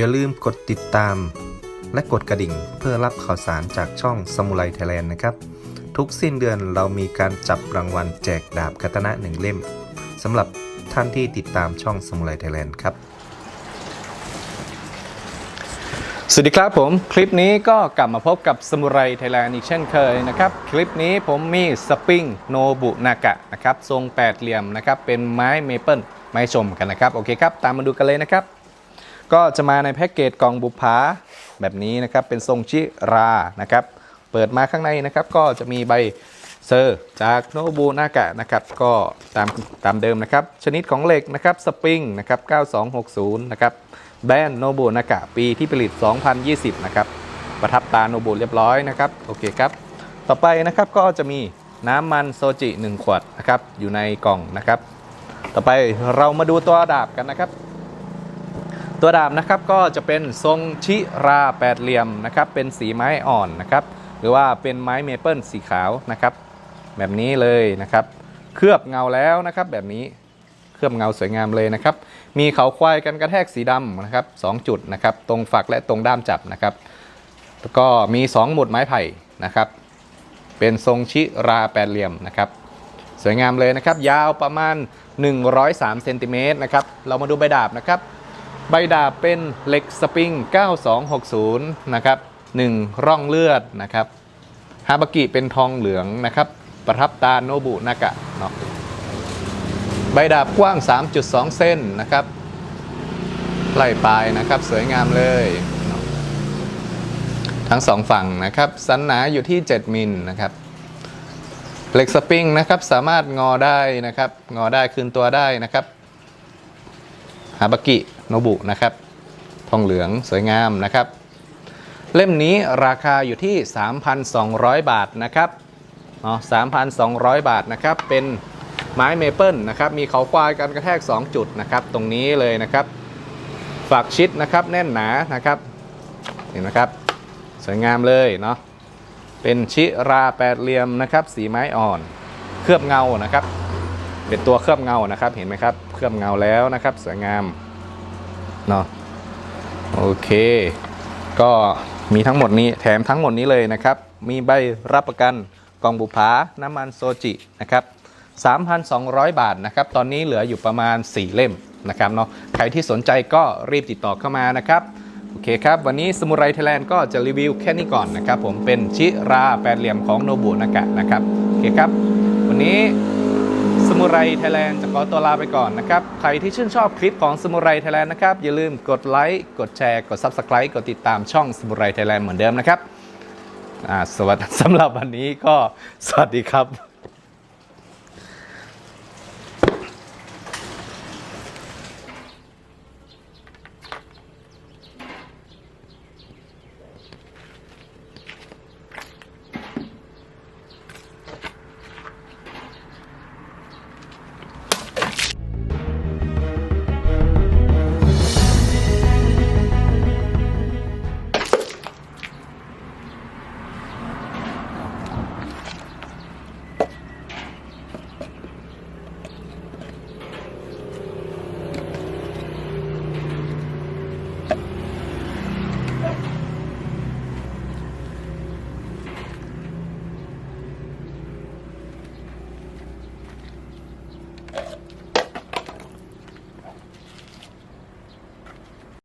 อย่าลืมกดติดตาม และกดกระดิ่งเพื่อรับข่าวสารจากช่องสมุไรไทยแลนด์นะครับ ทุกสิ้นเดือนเรามีการจับรางวัลแจกดาบคาตนะหนึ่งเล่มสำหรับท่านที่ติดตามช่องสมุไรไทยแลนด์ครับ สวัสดีครับผม คลิปนี้ก็กลับมาพบกับสมุไรไทยแลนด์อีกเช่นเคยนะครับ คลิปนี้ผมมีสปริงโนบุนากะนะครับทรงแปดเหลี่ยมนะครับเป็นไม้เมเปิลไม้ชมกันนะครับ โอเคครับ ตามมาดูกันเลยนะครับ ก็จะมาในแพ็กเกจกล่องบุปผาแบบนี้นะครับ เป็นทรงชิรานะครับ เปิดมาข้างในนะครับ ก็จะมีใบเซอร์จากโนบุนากะนะครับ ก็ตามตามเดิมนะครับ ชนิดของเหล็กนะครับ สปริงนะครับ 9260 นะครับ แบรนด์โนบุนากะปีที่ผลิต 2020 นะครับ ประทับตาโนบุเรียบร้อยนะครับ โอเคครับ ต่อไปนะครับก็จะมีน้ำมันโซจิ 1 ขวดนะครับ อยู่ในกล่องนะครับ ต่อไปเรามาดูตัวดาบกันนะครับ ตัวดาบนะครับก็จะเป็นทรงชิราแปดเหลี่ยมนะครับเป็นสีไม้อ่อนนะครับหรือว่าเป็นไม้เมเปิลสีขาวนะครับ แบบนี้เลยนะครับ เคลือบเงาแล้วนะครับ แบบนี้เคลือบเงาสวยงามเลยนะครับ มีเขาควายกันกระแทกสีดำนะครับสองจุดนะครับ ตรงฝักและตรงด้ามจับนะครับแล้วก็มี 2 หมุดไม้ไผ่นะครับ เป็นทรงชิราแปดเหลี่ยมนะครับ สวยงามเลยนะครับ ยาวประมาณ 103เซนติเมตรนะครับ เรามาดูใบดาบนะครับ ใบดาบเป็นเหล็กสปริง 9260 นะครับ 1 ร่องเลือดนะครับ ฮาบากิเป็นทองเหลืองนะครับ ประทับตาโนบุนากะเนาะใบดาบกว้าง 3.2 เส้นนะครับ ไล่ปลายนะครับ สวยงามเลย ทั้งสองฝั่งนะครับ สันหนาอยู่ที่ 7 มิลนะครับเหล็กสปริงนะครับสามารถงอได้นะครับ งอได้คืนตัวได้นะครับ ฮาบากิ โนบุนะครับ ทองเหลืองสวยงามนะครับ เล่มนี้ราคาอยู่ที่ 3,200 บาทนะครับเนาะ3,200 บาทนะครับ เป็นไม้เมเปิลนะครับ มีเขาควายกันกระแทก 2 จุดนะครับ ตรงนี้เลยนะครับฝักชิดนะครับแน่นหนานะครับ เห็นไหมครับ สวยงามเลยเนาะ เป็นชิราแปดเหลี่ยมนะครับ สีไม้อ่อน เคลือบเงานะครับ เป็นตัวเคลือบเงานะครับ เห็นไหมครับ เคลือบเงาแล้วนะครับ สวยงาม เนาะโอเค ก็มีทั้งหมดนี้แถมทั้งหมดนี้เลยนะครับ มีใบรับประกันกล่องบุภาน้ำมันโซจินะครับ 3,200 บาทนะครับ ตอนนี้เหลืออยู่ประมาณ 4 เล่มนะครับเนาะใครที่สนใจก็รีบติดต่อเข้ามานะครับ โอเคครับ วันนี้สมุไรไทยแลนด์ก็จะรีวิวแค่นี้ก่อนนะครับ ผมเป็นชิราแปดเหลี่ยมของโนบุนากะนะครับ โอเคครับ วันนี้ สมุไรไทยแลนด์จะขอตัวลาไปก่อนนะครับ ใครที่ชื่นชอบคลิปของสมุไรไทยแลนด์นะครับ อย่าลืมกดไลค์กดแชร์ กด Subscribe กดติดตามช่องสมุไรไทยแลนด์เหมือนเดิมนะครับสวัสดีสำหรับวันนี้ก็สวัสดีครับ